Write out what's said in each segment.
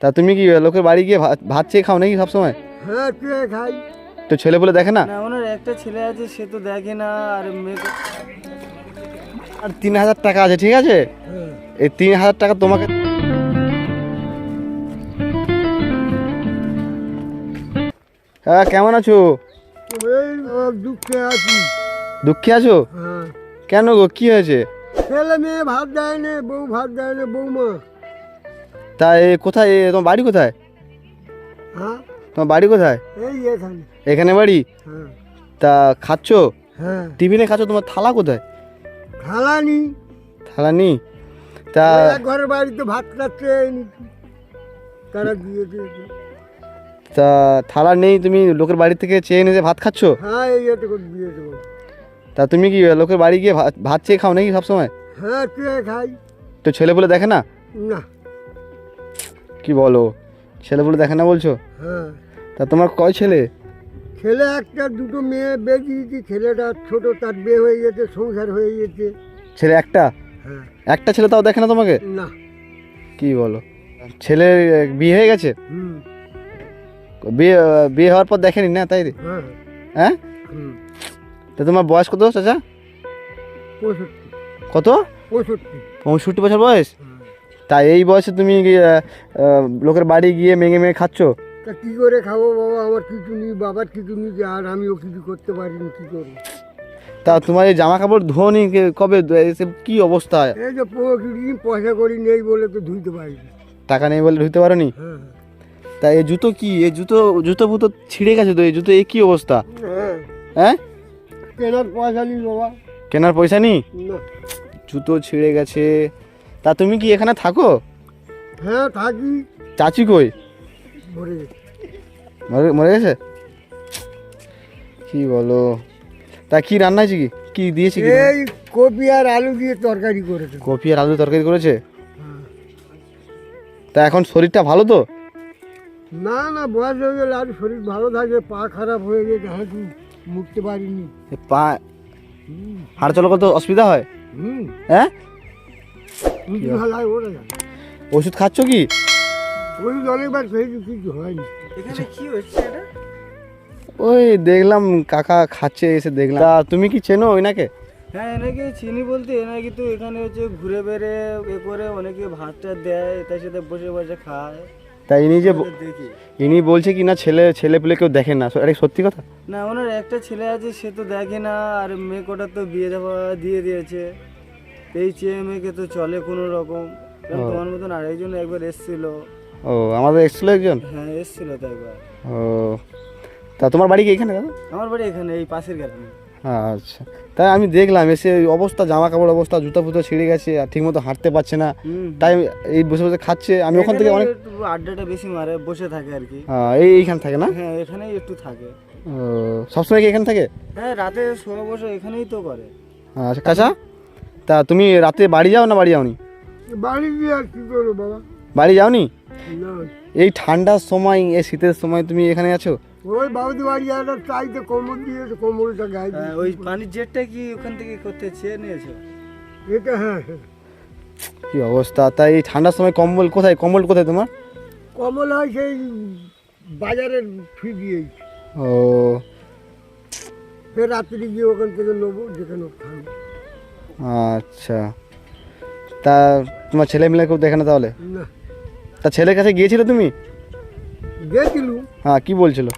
তা তুমি কি লোকের বাড়ি গিয়ে ভাত ভাত চেয়ে খাও নাকি সবসময়? হ্যাঁ খাই। তো ছেলে বলে দেখে না? ওনার একটা ছেলে আছে সে তো দেখে না আর মেয়ে আর তিন হাজার টাকা আছে ঠিক আছে? হ্যাঁ। এই তিন হাজার টাকা তোমাকে হ্যাঁ কেমন আছো? দুঃখে আছি। দুঃখে আছো? হ্যাঁ। কেন গো কি হয়েছে? ছেলে মেয়ে ভাত দেয় না বউ ভাত দেয় না বৌমা তা এ কোথায়? এ তোমার বাড়ি কোথায়? হ্যাঁ? তোমার বাড়ি কোথায়? এই এখানে। এখানে বাড়ি? হ্যাঁ। তা খাচ্ছ? হ্যাঁ। টিফিনে খাচ্ছ? তোমার থালা কোথায়? খালানি থালা নেই। তা ঘরের বাড়িতে ভাত খাচ্ছে তারা দিয়ে দিয়েছে। তা থালা নেই তুমি লোকের বাড়ি থেকে চেয়ে এনে যে ভাত খাচ্ছ? হ্যাঁ এই এতে করে দিয়ে দেবো। তা তুমি কি লোকের বাড়ি গিয়ে ভাত ভাত চেয়ে খাও নাকি সবসময়? হ্যাঁ খাই। তো ছেলে বলে দেখে না? না। কি বলো? ছেলে বলে দেখে না বলছো? হ্যাঁ। তা তোমার কয় ছেলে? ছেলে একটা দুটো মেয়ে বিয়ে দিয়েছি ছেলেটা ছোট তার বিয়ে হয়ে গেছে সংসার হয়ে গেছে। ছেলে একটা? হ্যাঁ। একটা ছেলে তাও দেখে না তোমাকে? না। কি বলো? ছেলের আহ, বিয়ে হয়ে গেছে? হুম। বিয়ে বিয়ে হওয়ার পর দেখেনি না তাই? রে? হ্যাঁ? হ্যাঁ তা তোমার বয়স কত চাচা? পঁয়ষট্টি। কত? পঁয়ষট্টি। পঁয়ষট্টি বছর বয়স। তা এই বয়সে তুমি লোকের বাড়ি গিয়ে মেঙে মেঙে খাচ্ছ? তা কী করে খাব বাবা? আমার কিছু নেই বাবার কিছু নেই যে আর আমিও কিছু করতে পারিনি কী করব? তা তোমার এই জামা কাপড় ধোনি কবে কি অবস্থা? এই যে পয়সা করি নেই বলে তো ধুইতে পারিনি। টাকা নেই বলে ধুইতে পারোনি? হ্যাঁ। তা এই জুতো কি? এই জুতো জুতো ফুতো ছিঁড়ে গেছে তো এই জুতো এই কি অবস্থা? হ্যাঁ। হ্যাঁ? কেনার পয়সা নেই বাবা। কেনার পয়সা নেই? জুতো ছিঁড়ে গেছে। তা তুমি কি এখানে থাকো? হ্যাঁ থাকি। চাচি কই? মরে মরে গেছে? কি বলো? তা কি রান্না হয়েছে কি? কি দিয়েছে কি? এই কপি আর আলু দিয়ে তরকারি করেছে। কপি আর আলু তরকারি করেছে? হ্যাঁ। তা এখন শরীরটা ভালো তো? না না বয়স হয়ে গেলে আর শরীর ভালো থাকে পা খারাপ হয়ে গেছে হাঁটু মুড়তে পারিনি। পা হাড় চলা করতে অসুবিধা হয়? হ্যাঁ? ওরা? যায় ওষুধ খাচ্ছ কি? ওই অনেকবার খেয়েছি কিছু হয়নি। এখানে কি হচ্ছে এটা? ওই দেখলাম কাকা খাচ্ছে এসে দেখলাম। তা তুমি কি চেনো ওইনাকে? হ্যাঁ এনাকে চিনি বলতে এনাকে তো এখানে হচ্ছে ঘুরে বেড়ে এ করে অনেকে ভাতটা দেয় তার সাথে বসে বসে খায়। তাই ইনি যে দেখি। ইনি বলছে কি না ছেলে ছেলে পেলে কেউ দেখে না। এটা সত্যি কথা? না ওনার একটা ছেলে আছে সে তো দেখে না আর মেয়ে কটা তো বিয়ে দেওয়া দিয়ে দিয়েছে। এই চেয়ে মেয়েকে তো চলে কোনো রকম। তোমার মতন আরেকজন একবার এসছিল। ও আমাদের এসেছিল একজন? হ্যাঁ এসছিল তো একবার। ও তা তোমার বাড়ি কি এখানে দাদা? আমার বাড়ি এখানে এই পাশের গ্রামে। আচ্ছা। তাই আমি দেখলাম এসে অবস্থা জামা কাপড় অবস্থা জুতা ফুতো ছিঁড়ে গেছে আর ঠিক মতো হাঁটতে পারছে না। তাই এই বসে বসে খাচ্ছে আমি ওখান থেকে অনেক আড্ডাটা বেশি মারে বসে থাকে আর কি। আহ, এই এইখানে থাকে না? হ্যাঁ এখানেই একটু থাকে। ও, সবসময় কি এখানে থাকে? হ্যাঁ রাতে শোয়া বসে এখানেই তো করে। আচ্ছা কাঁচা তা তুমি রাতে বাড়ি যাও না বাড়ি যাওনি? বাড়ি গিয়ে আর কী করব বাবা? বাড়ি যাওনি? না। এই ঠান্ডার সময় এই শীতের সময় তুমি এখানে আছো? ওই বাবুদি বাড়ি একটা চাইতে কোমর দিয়েছে কোমরটা গায়ে হ্যাঁ, দিয়ে ওই পানির জেটটা কি ওখান থেকে করতে চেয়ে নিয়েছো? এটা হ্যাঁ হ্যাঁ। কি অবস্থা? তাই এই ঠান্ডার সময় কম্বল কোথায়? কম্বল কোথায় তোমার? কমল হয় সেই বাজারের ফি ও। ফের রাত্রি গিয়ে ওখান থেকে নেব যেখানে খাব আচ্ছা। তা তোমার ছেলে মেলে কেউ দেখে না তাহলে? তা ছেলের কাছে গিয়েছিলে তুমি? গেছিলু। হ্যাঁ কি বলছিল?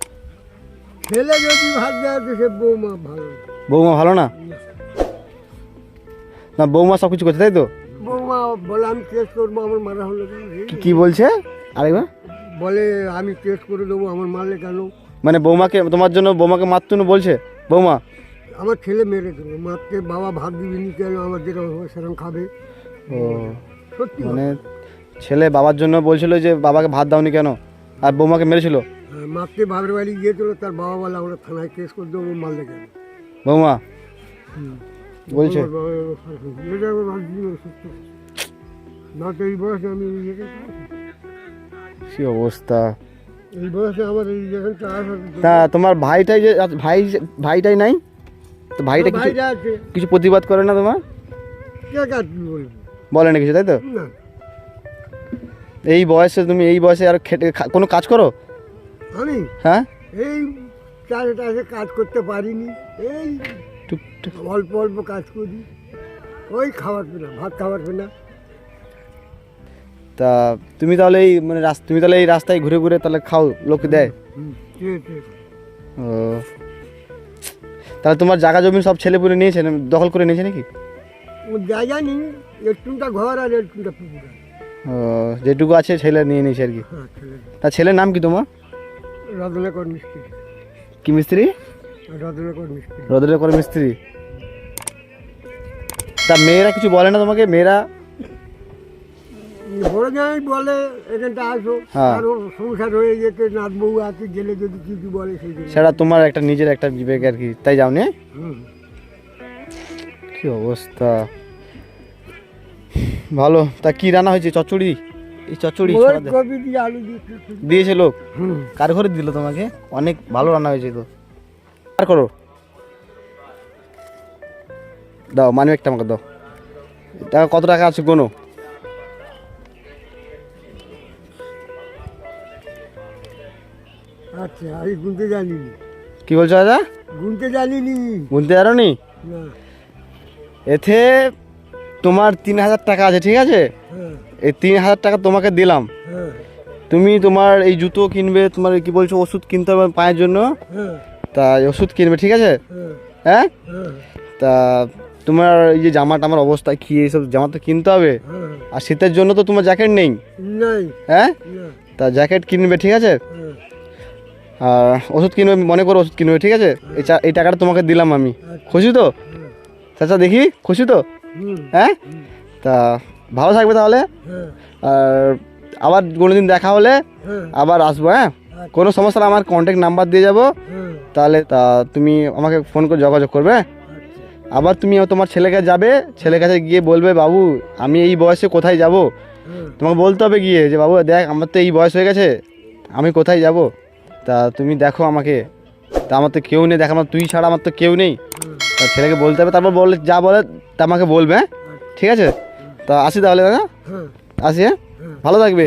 ছেলে যদি সে বৌমা ভালো। বৌমা ভালো না? না। বৌমা সব কিছু করছে তাই তো? বৌমা বলে আমি টেস্ট করব আমার মারা হলো কি- বলছে? আরেকবার। বলে আমি টেস্ট করে দেবো আমার মারলে কেন? মানে বৌমাকে তোমার জন্য বৌমাকে মারতুন বলছে? বৌমা আমার ছেলে মেরে দিল মারতে বাবা ভাত দিবিনি কেন? আমার যেরকম হবে সেরকম খাবে। ও সত্যি মানে ছেলে বাবার জন্য বলছিল যে বাবাকে ভাত দাওনি কেন? আর বৌমাকে মেরেছিল? হ্যাঁ, মারতে বাবার বাড়ি গিয়েছিল তার বাবা বলে আমরা থানায় কেস করে দেবো মারলে কেন? বৌমা বলছে। না তো এই বয়সে আমি এই জায়গায় কি অবস্থা? এই বয়সে আমার এই জায়গাটা তা তোমার ভাইটাই যে ভাই ভাইটাই নাই? তো ভাইটা কিছু আছে। কিছু প্রতিবাদ করে না তোমার? কে কাজ বলব? বলে না কিছু তাই তো? না। এই বয়সে তুমি এই বয়সে আর খেটে খা- কোনো কাজ করো? আমি? হ্যাঁ? এই চারিটাকে কাজ করতে পারিনি। এই টুকটুক অল্প অল্প কাজ করি। ওই খাবার পেনা ভাত খাবার পেনা তা তুমি তাহলে এই মানে রাস- তুমি তাহলে এই রাস্তায় ঘুরে ঘুরে তাহলে খাও লোক দেয়? হুম ঠিক ঠিক ও। তাহলে তোমার জায়গা জমি সব ছেলে পুলে নিয়েছে না- দখল করে নিয়েছে নাকি? ও জায়গা নেই একটুটা ঘর আর একটুটা পুকুর আছে। ও যেটুকু আছে ছেলে নিয়ে নিয়েছে আর কি। হ্যাঁ ছেলে। তা ছেলের নাম কি তোমার? রত্নাকর মিস্ত্রি। কি মিস্ত্রি? রত্নাকর মিস্ত্রি। করে মিস্ত্রি। তা মেয়েরা কিছু বলে না তোমাকে? মেয়েরা বড় জামাই বলে এখানটা আসো। হ্যাঁ। আরও সংসার হয়ে যেতে নাত বউ আছে গেলে যদি কিছু বলে সেটা তোমার একটা নিজের একটা বিবেক আর কি। তাই যাও নি। কি অবস্থা? ভালো। তা কি রান্না হয়েছে? চচ্চড়ি? এই চচ্চড়ি। দিয়েছে লোক? কার ঘরে দিল তোমাকে? অনেক ভালো রান্না হয়েছে তো। আর করো। দাও মানি একটা আমাকে দাও। টাকা কত টাকা আছে কোনো আমি গুনতে জানিনি। কি বলছো দাদা? গুনতে জানিনি। গুনতে পারো নি। এতে তোমার তিন হাজার টাকা আছে ঠিক আছে? হ্যাঁ। এই তিন হাজার টাকা তোমাকে দিলাম। হ্যাঁ। তুমি তোমার এই জুতো কিনবে তোমার কি বলছো ওষুধ কিনতে হবে পায়ের জন্য? হ্যাঁ। তা এই ওষুধ কিনবে ঠিক আছে? হ্যাঁ। তা তোমার এই যে জামা টামার অবস্থা কি এইসব জামা তো কিনতে হবে? আর শীতের জন্য তো তোমার জ্যাকেট নেই। নাই। হ্যাঁ? তা জ্যাকেট কিনবে ঠিক আছে? আর ওষুধ কিনবে, মনে করো ওষুধ কিনবে, ঠিক আছে? এই টাকাটা তোমাকে দিলাম আমি। খুশি তো? হ্যাঁ চাচা, দেখি, খুশি তো? হ্যাঁ? তা ভালো থাকবে তাহলে? হ্যাঁ আর আবার কোনোদিন দেখা হলে হ্যাঁ আবার আসব হ্যাঁ? কোনো সমস্যা আমার কন্ট্যাক্ট নাম্বার দিয়ে যাব। হ্যাঁ তাহলে তা তুমি আমাকে ফোন করে যোগাযোগ করবে আচ্ছা আবার তুমি তোমার ছেলেকে যাবে, ছেলের কাছে গিয়ে বলবে, বাবু, আমি এই বয়সে কোথায় যাব? হ্যাঁ তোমাকে বলতে হবে গিয়ে যে, বাবু, দেখ, আমার তো এই বয়স হয়ে গেছে, আমি কোথায় যাব? তা তুমি দেখো আমাকে। তা আমার তো কেউ নেই দেখো আমার তুই ছাড়া আমার তো কেউ নেই। তা ছেলেকে বলতে হবে তারপর বলে যা বলে তা আমাকে বলবে হ্যাঁ? ঠিক আছে? তা আসি তাহলে দাদা? হ্যাঁ। আসি হ্যাঁ? ভালো থাকবে।